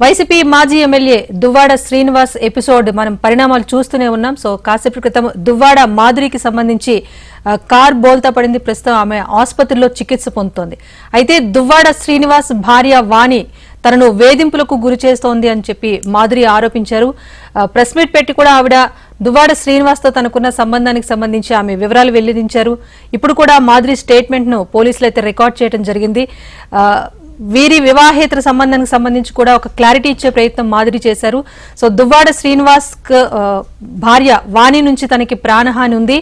YCP మాజీ MLA Duvvada Srinivas episode మనం పరిణామాలు చూస్తూనే ఉన్నాం. సో కాసేపు క్రితం దువ్వాడ మాధురికి సంబంధించి కార్ బోల్తా పడింది. ప్రస్తుతం ఆమె ఆసుపత్రిలో చికిత్స పొందుతోంది. అయితే దువ్వాడ శ్రీనివాస్ భార్య వాణి తనను వేధింపులకు గురి చేస్తోంది అని చెప్పి మాధురి ఆరోపించారు. ప్రెస్ మీట్ పెట్టి కూడా ఆవిడ దువ్వాడ శ్రీనివాస్తో తనకున్న సంబంధానికి సంబంధించి ఆమె వివరాలు వెల్లడించారు. ఇప్పుడు కూడా మాధురి స్టేట్మెంట్ను పోలీసులు అయితే రికార్డ్ చేయడం జరిగింది. వీరి వివాహేతర సంబంధానికి సంబంధించి కూడా ఒక క్లారిటీ ఇచ్చే ప్రయత్నం మాదిరి చేశారు. సో దువ్వాడ శ్రీనివాస్ భార్య వాణి నుంచి తనకి ప్రాణహాని ఉంది.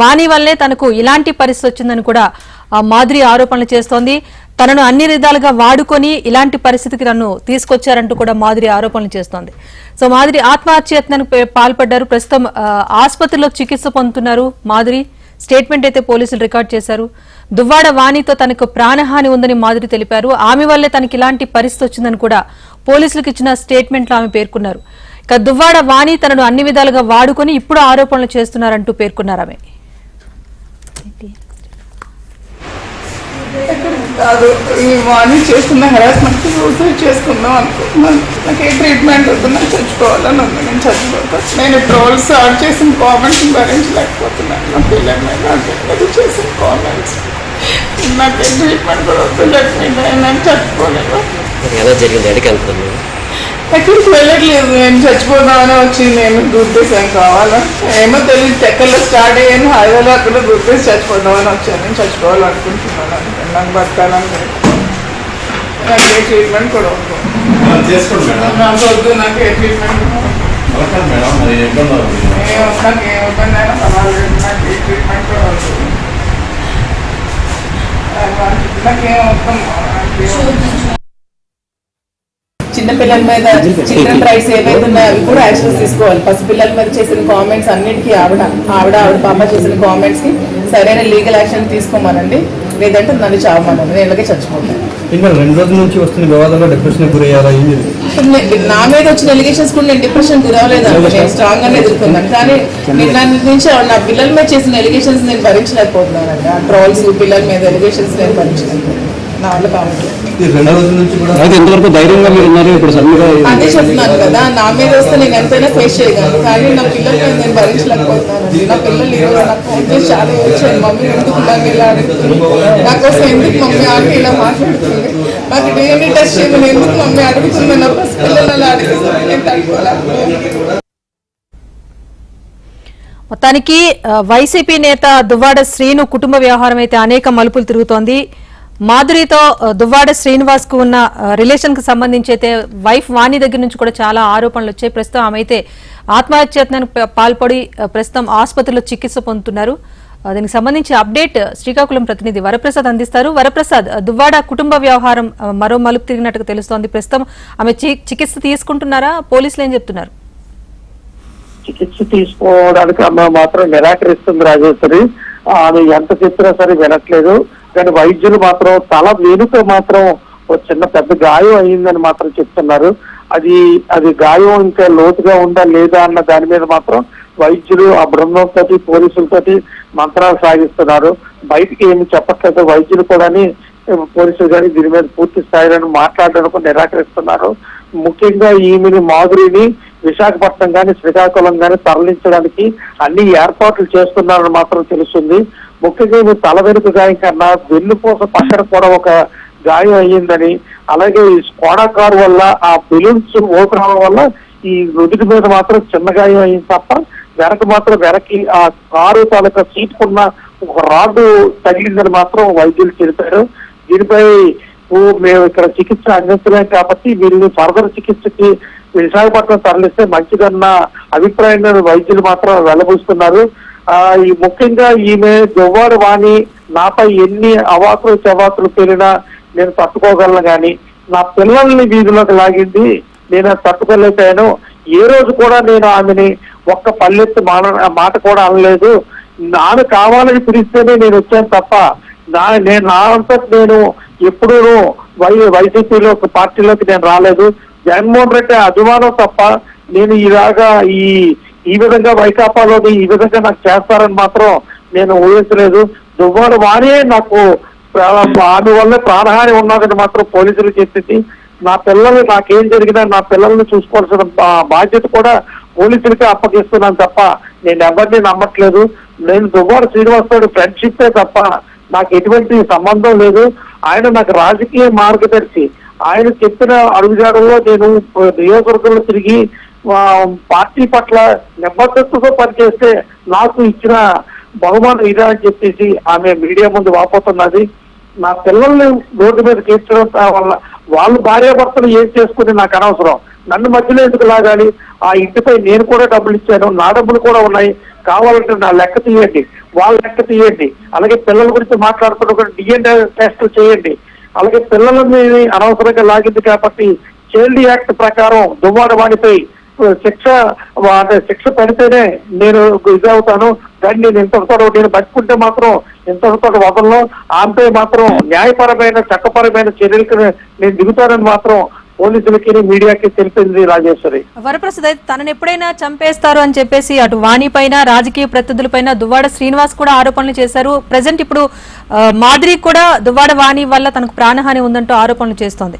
వాణి వల్లే తనకు ఇలాంటి పరిస్థితి వచ్చిందని కూడా మాదిరి మాధురి ఆరోపణలు చేస్తోంది. తనను అన్ని విధాలుగా వాడుకొని ఇలాంటి పరిస్థితికి నన్ను తీసుకొచ్చారంటూ కూడా మాధురి ఆరోపణలు చేస్తోంది. సో మాధురి ఆత్మహత్యత్నానికి పాల్పడ్డారు. ప్రస్తుతం ఆసుపత్రిలో చికిత్స పొందుతున్నారు మాధురి స్టేట్మెంట్ అయితే పోలీసులు రికార్డ్ చేశారు. దువ్వాడ వాణితో తనకు ప్రాణహాని ఉందని మాధురి తెలిపారు. ఆమె వల్లే తనకి ఇలాంటి పరిస్థితి వచ్చిందని కూడా పోలీసులకు ఇచ్చిన స్టేట్మెంట్లో ఆమె పేర్కొన్నారు. ఇక దువ్వాడ వాణి తనను అన్ని విధాలుగా వాడుకొని ఇప్పుడు ఆరోపణలు చేస్తున్నారంటూ పేర్కొన్నారు ఆమె. కాదు ఈ మార్నింగ్ చేస్తున్న హెరాస్మెంట్ సూసైడ్ చేసుకుందాం అనుకుంటున్నాను నాకు ఏ ట్రీట్మెంట్ వద్దు నాకు చచ్చిపోవాలని ఉంది నేను చచ్చిపోతాను నేను ట్రోల్ స్టార్ట్ చేసిన కామెంట్స్ భరించలేకపోతున్నాను నా పిల్లల మీద నా చేసిన కామెంట్స్ నాకు ఏ ట్రీట్మెంట్ కూడా వద్దు లేకపోతే నేను చచ్చిపోలేదు ఎలా జరిగింది ఎక్కడికి వెళ్తున్నాను ఎక్కడికి వెళ్ళట్లేదు. నేను చచ్చిపోదామని వచ్చి నేను దుర్దేశం కావాలా? ఏమో తెలియదు చెక్కల్లో స్టార్ట్ అయ్యాను. హైవేలో అక్కడ దుర్దేశం చచ్చిపోదామని వచ్చాను. నేను చచ్చిపోవాలనుకుంటున్నాను. నాకు బతకాలని. నాకు ఏ ట్రీట్మెంట్ కూడా వద్దు. నాకు వద్దు. నాకు ఏ ట్రీట్మెంట్ నాకు ఏ ఇబ్బంది అయినా పర్వాలేదు. నాకు ఏ ట్రీట్మెంట్ కూడా వద్దు. నాకేం వద్దు చిన్నపిల్లల మీద చిల్డ్రన్ రైట్స్ ఏవైతే ఉన్నాయో అవి కూడా యాక్షన్స్ తీసుకోవాలి. పసిపిల్లల మీద చేసిన కామెంట్స్ అన్నిటికీ ఆవిడ ఆవిడ ఆవిడ పాప చేసిన కామెంట్స్కి సరైన లీగల్ యాక్షన్ తీసుకోమనండి. లేదంటే నన్ను చావమనండి నేను ఇలాగే చచ్చిపోతాను. రెండు రోజుల నుంచి వస్తున్న వివాదంలో డిప్రెషన్ గురయ్యారా? నే- మీద వచ్చిన ఎలిగేషన్స్ కూడా నేను డిప్రెషన్ గురవలేదు నేను స్ట్రాంగ్ గానే ఎదుర్కొన్నాను. కానీ నిన్న నుంచి నా పిల్లల మీద చేసిన ఎలిగేషన్స్ నేను భరించలేకపోతున్నానండి. ఆ ట్రోల్స్ పిల్లల మీద ఎలిగేషన్స్ నేను భరించలేకపోతున్నాను. నా వల్ల కావట్లేదు ఈ రెండు రోజుల నుంచి కూడా అయితే ఇంతవరకు ధైర్యంగా మీరు ఉన్నారు ఇప్పుడు సడన్గా అదే చెప్తున్నాను కదా నా మీద వస్తే నేను ఎంతైనా ఫేస్ చేయగలను కానీ నా పిల్లల నేను భరించలేకపోతున్నాను నా పిల్లలు ఈ రోజు నాకు ఫోన్ చేసి చాలా వచ్చాను మమ్మీ ఎందుకు నాకు ఇలా అడుగుతుంది నా కోసం ఎందుకు మమ్మీ ఆంటీ ఇలా మాట్లాడుతుంది? నాకు డిఎన్ఏ టెస్ట్ చేయమని ఎందుకు మమ్మీ అడుగుతుంది? నా పిల్లలు అలా అడుగుతుంది నేను తట్టుకోలేకపోయాను. మొత్తానికి వైసీపీ నేత దువ్వాడ శ్రీను కుటుంబ వ్యవహారం అయితే అనేక మలుపులు తిరుగుతోంది. మాధురితో దువ్వాడ శ్రీనివాస్కు ఉన్న రిలేషన్కు సంబంధించి అయితే వైఫ్ వాణి దగ్గర నుంచి కూడా చాలా ఆరోపణలు వచ్చాయి. ప్రస్తుతం ఆమె అయితే ఆత్మహత్యత్నానికి పాల్పడి ప్రస్తుతం ఆసుపత్రిలో చికిత్స పొందుతున్నారు. దీనికి సంబంధించి అప్డేట్ శ్రీకాకుళం ప్రతినిధి వరప్రసాద్ అందిస్తారు. వరప్రసాద్ దువ్వాడ కుటుంబ వ్యవహారం మరో మలుపు తిరిగినట్టుగా తెలుస్తోంది. ప్రస్తుతం ఆమె చి- చికిత్స తీసుకుంటున్నారా? పోలీసులు ఏం చెప్తున్నారు? చికిత్స తీసుకోవడానికి ఆమె మాత్రం నిరాకరిస్తుంది రాజేశ్వరి. ఆమె ఎంత చెప్పినా సరే వినట్లేదు. కానీ వైద్యులు మాత్రం తల వెనుక మాత్రం ఒక చిన్న పెద్ద గాయం అయిందని మాత్రం చెప్తున్నారు. అది అది గాయం ఇంకా లోతుగా ఉందా లేదా అన్న దాని మీద మాత్రం వైద్యులు ఆ బృందంతో పోలీసులతోటి మంత్రాలు సాగిస్తున్నారు. బయటికి ఏమి చెప్పట్లేదు. వైద్యులు కూడా పోలీసులు కానీ దీని మీద పూర్తి స్థాయిలో మాట్లాడడానికి నిరాకరిస్తున్నారు. ముఖ్యంగా ఈమెని మాధురిని విశాఖపట్నం కానీ శ్రీకాకుళం కానీ తరలించడానికి అన్ని ఏర్పాట్లు చేస్తున్నారని మాత్రం తెలుస్తుంది. ముఖ్యంగా ఈమె తల వెనుక గాయం కన్నా వెన్నుపూస పక్కన కూడా ఒక గాయం అయ్యిందని అలాగే ఈ స్కోడా కారు వల్ల ఆ బెలూన్స్ ఓపెన్ అవడం వల్ల ఈ నుదుటి మీద మాత్రం చిన్న గాయం అయింది తప్ప వెనక మాత్రం వెనక్కి ఆ కారు తాలూకా సీటుకున్న ఒక రాడ్డు తగిలిందని మాత్రం వైద్యులు తెలిపారు. దీనిపై మేము ఇక్కడ చికిత్స అందించలేం కాబట్టి వీళ్ళని ఫర్దర్ చికిత్సకి విశాఖపట్నం తరలిస్తే మంచిదన్న అభిప్రాయాన్ని వైద్యులు మాత్రం వెల్లబుస్తున్నారు. ఈ ముఖ్యంగా ఈమె దువ్వాడు వాణి నాపై ఎన్ని అవాకులు చవాకులు పేరినా నేను తట్టుకోగలను కానీ నా పిల్లల్ని వీధిలోకి లాగింది నేను అది తట్టుకోలేకపోయాను. ఏ రోజు కూడా నేను ఆమెని ఒక్క పల్లెత్తు మాట మాట కూడా అనలేదు. నాను కావాలని పిలిస్తేనే నేను వచ్చాను తప్ప నా నేను నా అంతటి నేను ఎప్పుడూ వై వైసీపీలో ఒక పార్టీలోకి నేను రాలేదు. జగన్మోహన్ రెడ్డి అభిమానం తప్ప నేను ఇలాగా ఈ ఈ విధంగా వైకాపాలోని ఈ విధంగా నాకు చేస్తారని మాత్రం నేను ఊహించలేదు. దువ్వాడు వారే నాకు ఆమె వల్ల ప్రాణహాని ఉన్నదని మాత్రం పోలీసులు చెప్పింది నా పిల్లలు నాకేం జరిగినా నా పిల్లల్ని చూసుకోవాల్సిన బాధ్యత కూడా పోలీసులకే అప్పగిస్తున్నాను తప్ప నేను ఎవరిని నమ్మట్లేదు. నేను దువ్వాడ శ్రీనివాసరావు ఫ్రెండ్షిప్పే తప్ప నాకు ఎటువంటి సంబంధం లేదు. ఆయన నాకు రాజకీయ మార్గదర్శి. ఆయన చెప్పిన అడుగుజాడల్లో నేను నియోజకవర్గంలో తిరిగి పార్టీ పట్ల నిబద్ధతతో పనిచేస్తే నాకు ఇచ్చిన బహుమానం ఇదే అని చెప్పేసి ఆమె మీడియా ముందు వాపోతున్నది. నా పిల్లల్ని రోడ్డు మీద తీర్చడం వల్ల వాళ్ళు భార్యాభర్తలు ఏం చేసుకుని నాకు అనవసరం. నన్ను మధ్యలో ఎందుకు లాగాలి? ఆ ఇంటిపై నేను కూడా డబ్బులు ఇచ్చాను నా డబ్బులు కూడా ఉన్నాయి. కావాలంటే నా లెక్క తీయండి వాళ్ళ లెక్క తీయండి. అలాగే పిల్లల గురించి మాట్లాడుతున్న డిఎన్ఏ టెస్టులు చేయండి. అలాగే పిల్లలని అనవసరంగా లాగింది కాబట్టి చైల్డ్ యాక్ట్ ప్రకారం దువ్వాడ వాడిపై శిక్ష అంటే శిక్ష పడితేనే నేను ఇది అవుతాను కానీ నేను ఇంతటితో నేను బతుకుంటే మాత్రం ఇంతటితో వదలను. ఆమెపై మాత్రం న్యాయపరమైన చట్టపరమైన చర్యలకు నేను దిగుతానని మాత్రం పోలీసులకి మీడియాకి తెలిపింది రాజేశ్వరి. వరప్రసాద్ అయితే తనని ఎప్పుడైనా చంపేస్తారు అని చెప్పేసి అటు వాణి పైన రాజకీయ ప్రతినిధులపైన దువ్వాడ శ్రీనివాస్ కూడా ఆరోపణలు చేశారు. ప్రజెంట్ ఇప్పుడు ఆ, మాధురి కూడా దువ్వాడ వాణి వల్ల తనకు ప్రాణహాని ఉందంటూ ఆరోపణలు చేస్తోంది.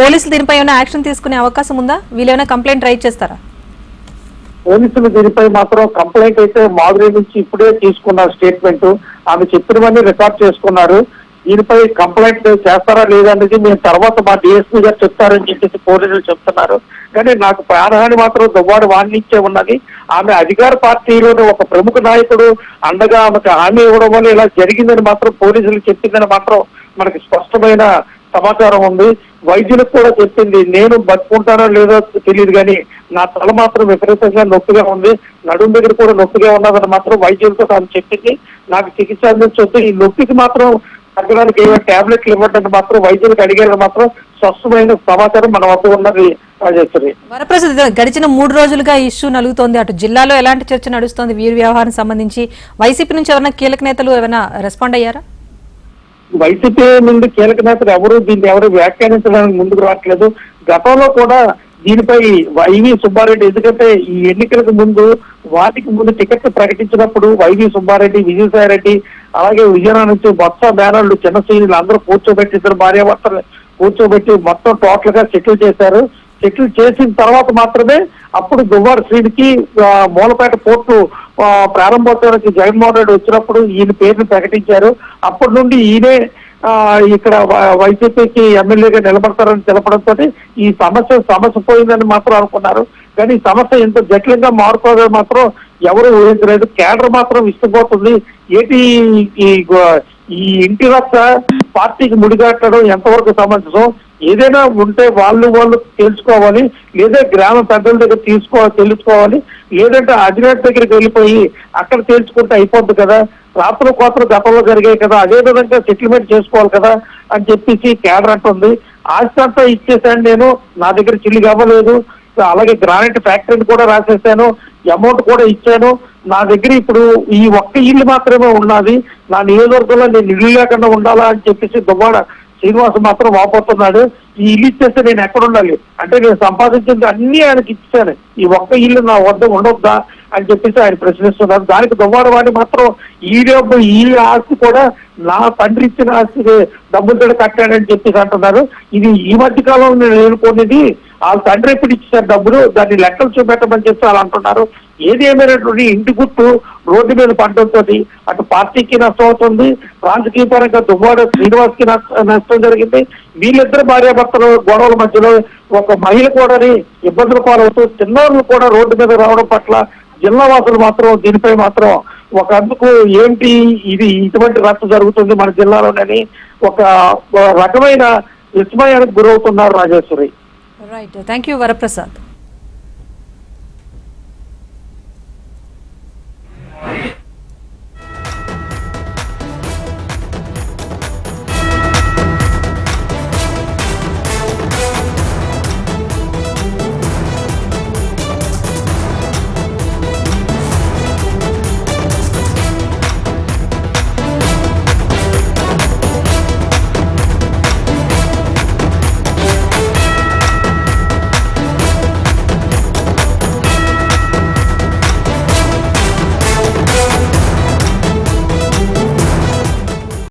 పోలీసులు దీనిపై ఏమైనా యాక్షన్ తీసుకునే అవకాశం ఉందా? వీళ్ళు కంప్లైంట్ రైట్ చేస్తారా? పోలీసులు దీనిపై మాత్రం కంప్లైంట్ అయితే మాధురి నుంచి ఇప్పుడే తీసుకున్నారు స్టేట్మెంట్. ఆమె చెప్పినవన్నీ రికార్డ్ చేసుకున్నారు. దీనిపై కంప్లైంట్ చేస్తారా లేదా అనేది మేము తర్వాత మా డిఎస్పీ గారు చెప్తారని చెప్పేసి పోలీసులు చెప్తున్నారు. కానీ నాకు ప్రాణహాని మాత్రం దువ్వాడు వాణించే ఉన్నది. ఆమె అధికార పార్టీలోని ఒక ప్రముఖ నాయకుడు అండగా ఆమెకు హామీ ఇవ్వడం వల్ల ఇలా జరిగిందని మాత్రం పోలీసులు చెప్పిందని మాత్రం మనకి స్పష్టమైన సమాచారం ఉంది. వైద్యులకు కూడా చెప్పింది నేను బతుకుంటానో లేదో తెలియదు కానీ నా తల మాత్రం విపరీతంగా నొప్పిగా ఉంది. నడుము దగ్గర కూడా నొప్పిగా ఉన్నదని మాత్రం వైద్యులతో తాను చెప్పింది. నాకు చికిత్స అందించొద్దు. ఈ నొప్పికి మాత్రం తగ్గడానికి టాబ్లెట్లు ఇవ్వడానికి మాత్రం వైద్యులకు అడిగేది మాత్రం స్పష్టమైన సమాచారం మన వద్ద ఉన్నది వరప్రసాద్ గడిచిన మూడు రోజులుగా ఇష్యూ నలుగుతోంది. అటు జిల్లాలో ఎలాంటి చర్చ నడుస్తోంది? వీరి వ్యవహారం సంబంధించి వైసీపీ నుంచి ఎవరైనా కీలక నేతలు ఏమైనా రెస్పాండ్ అయ్యారా? వైసీపీ నుండి కీలక నేతలు ఎవరు? దీన్ని ఎవరు వ్యాఖ్యానించడానికి ముందుకు రావట్లేదు. గతంలో కూడా దీనిపై వైవి సుబ్బారెడ్డి ఎందుకంటే ఈ ఎన్నికలకు ముందు వాటికి ముందు టికెట్ ప్రకటించినప్పుడు వైవి సుబ్బారెడ్డి విజయసాయి రెడ్డి అలాగే విజయనగరం నుంచి బొత్స బ్యానర్లు చిన్న శ్రేణులు అందరూ కూర్చోబెట్టి ఇద్దరు భార్యాభర్తలు కూర్చోబెట్టి మొత్తం టోటల్గా సెటిల్ చేశారు. సెటిల్ చేసిన తర్వాత మాత్రమే అప్పుడు దువ్వాడ శ్రీనికి మూలపేట పోర్టు ప్రారంభోత్సవానికి జగన్మోహన్ రెడ్డి వచ్చినప్పుడు ఈయన పేరును ప్రకటించారు. అప్పటి నుండి ఈయనే ఇక్కడ వైసీపీకి ఎమ్మెల్యేగా నిలబడతారని తెలపడంతో ఈ సమస్య సమస్య పోయిందని మాత్రం అనుకున్నారు. కానీ ఈ సమస్య ఇంత జటిలంగా మారుకోవడం మాత్రం ఎవరు ఊహించలేదు. కేడర్ మాత్రం ఇష్టపోతుంది ఏంటి ఈ ఇంటి వద్ద పార్టీకి ముడిగట్టడం ఎంతవరకు సమంజసం? ఏదైనా ఉంటే వాళ్ళు వాళ్ళు తెలుసుకోవాలి లేదా గ్రామ పెద్దల దగ్గర తీసుకో తెలుసుకోవాలి. లేదంటే అధినేత దగ్గరికి వెళ్ళిపోయి అక్కడ తెలుసుకుంటే అయిపోద్ది కదా. రాత్రులు కోతలు గతంలో జరిగాయి కదా అదే విధంగా సెటిల్మెంట్ చేసుకోవాలి కదా అని చెప్పేసి కేడర్ అంటుంది. ఆస్తి అంతా ఇచ్చేసాను నేను నా దగ్గర చిల్లి అవ్వలేదు అలాగే గ్రానైట్ ఫ్యాక్టరీని కూడా రాసేసాను అమౌంట్ కూడా ఇచ్చాను. నా దగ్గర ఇప్పుడు ఈ ఒక్క ఇల్లు మాత్రమే ఉన్నది. నా నియోజకవర్గంలో నేను ఇల్లు లేకుండా ఉండాలా అని చెప్పేసి దువ్వాడ శ్రీనివాస్ మాత్రం వాపోతున్నాడు. ఈ ఇల్లు ఇచ్చేస్తే నేను ఎక్కడ ఉండాలి? అంటే నేను సంపాదించింది అన్ని ఆయనకి ఇచ్చాను ఈ ఒక్క ఇల్లు నా వద్ద ఉండొద్దా? అని చెప్పేసి ఆయన ప్రశ్నిస్తున్నారు. దానికి దువ్వాడ వాడిని మాత్రం ఈ డబ్బు ఈ ఆస్తి కూడా నా తండ్రి ఇచ్చిన ఆస్తి డబ్బులతో కట్టాడని చెప్పేసి అంటున్నారు. ఇది ఈ మధ్య కాలంలో నేను ఎదుర్కొనేది వాళ్ళ తండ్రి ఎప్పుడు ఇచ్చారు డబ్బులు దాన్ని లెక్కలు చూపెట్టమని చెప్పి వాళ్ళు అంటున్నారు. ఏది ఏమైనటువంటి ఇంటి గుట్టు రోడ్డు మీద పడడంతో అటు పార్టీకి నష్టం అవుతుంది రాజకీయ పరంగా దువ్వాడ శ్రీనివాస్కి నష్టం జరిగింది. వీళ్ళిద్దరు భార్యాభర్తలు గొడవల మధ్యలో ఒక మహిళ కూడా ఇబ్బందులు పాలవుతూ చిన్నవాళ్ళు కూడా రోడ్డు మీద రావడం పట్ల జిల్లా వాసులు మాత్రం దీనిపై మాత్రం ఒక అందుకు ఏంటి ఇది ఇటువంటి రచ్చ జరుగుతుంది మన జిల్లాలోనని ఒక ఒక రకమైన విస్మయానికి గురవుతున్నారు Rajeshwari. Right thank you Varaprasad